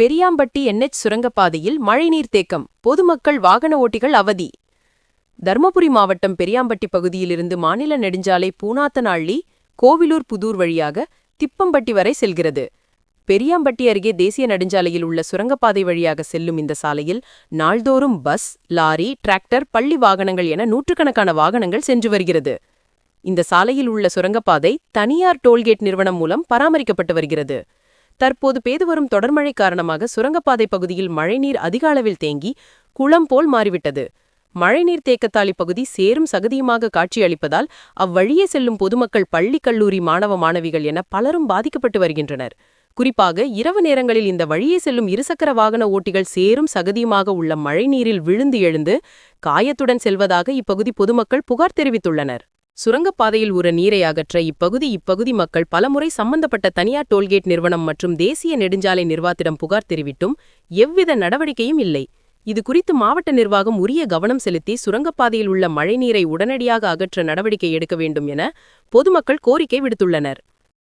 Periyampatti NH சுரங்கப்பாதையில் மழைநீர் தேக்கம் பொதுமக்கள் வாகன ஓட்டிகள் அவதி. தர்மபுரி மாவட்டம் பெரியாம்பட்டி பகுதியிலிருந்து மாநில நெடுஞ்சாலை பூனாத்தனாள்ளி கோவிலூர் புதூர் வழியாக திப்பம்பட்டி வரை செல்கிறது. பெரியாம்பட்டி அருகே தேசிய நெடுஞ்சாலையில் உள்ள சுரங்கப்பாதை வழியாக செல்லும் இந்த சாலையில் நாள்தோறும் பஸ் லாரி டிராக்டர் பள்ளி வாகனங்கள் என நூற்றுக்கணக்கான வாகனங்கள் சென்று வருகிறது. இந்த சாலையில் உள்ள சுரங்கப்பாதை தனியார் டோல்கேட் நிறுவனம் மூலம் பராமரிக்கப்பட்டு வருகிறது. தற்போது பெய்து வரும் தொடர்மழை காரணமாக சுரங்கப்பாதை பகுதியில் மழைநீர் அதிக அளவில் தேங்கி குளம் போல் மாறிவிட்டது. மழைநீர் தேக்கத்தாளி பகுதி சேரும் சகதியுமாக காட்சியளிப்பதால் அவ்வழியே செல்லும் பொதுமக்கள் பள்ளி கல்லூரி மாணவ மாணவிகள் என பலரும் பாதிக்கப்பட்டு வருகின்றனர். குறிப்பாக இரவு நேரங்களில் இந்த வழியே செல்லும் இருசக்கர வாகன ஓட்டிகள் சேரும் சகதியுமாக உள்ள மழைநீரில் விழுந்து எழுந்து காயத்துடன் செல்வதாக இப்பகுதி பொதுமக்கள் புகார் தெரிவித்துள்ளனர். சுரங்கப்பாதையில் உற நீரை அகற்ற இப்பகுதி இப்பகுதி மக்கள் பலமுறை சம்பந்தப்பட்ட தனியார் டோல்கேட் நிறுவனம் மற்றும் தேசிய நெடுஞ்சாலை நிர்வாகத்திடம் புகார் தெரிவித்தும் எவ்வித நடவடிக்கையும் இல்லை. இது குறித்து மாவட்ட நிர்வாகம் உரிய கவனம் செலுத்தி சுரங்கப்பாதையில் உள்ள மழைநீரை உடனடியாக அகற்ற நடவடிக்கை எடுக்க வேண்டும் என பொதுமக்கள் கோரிக்கை விடுத்துள்ளனர்.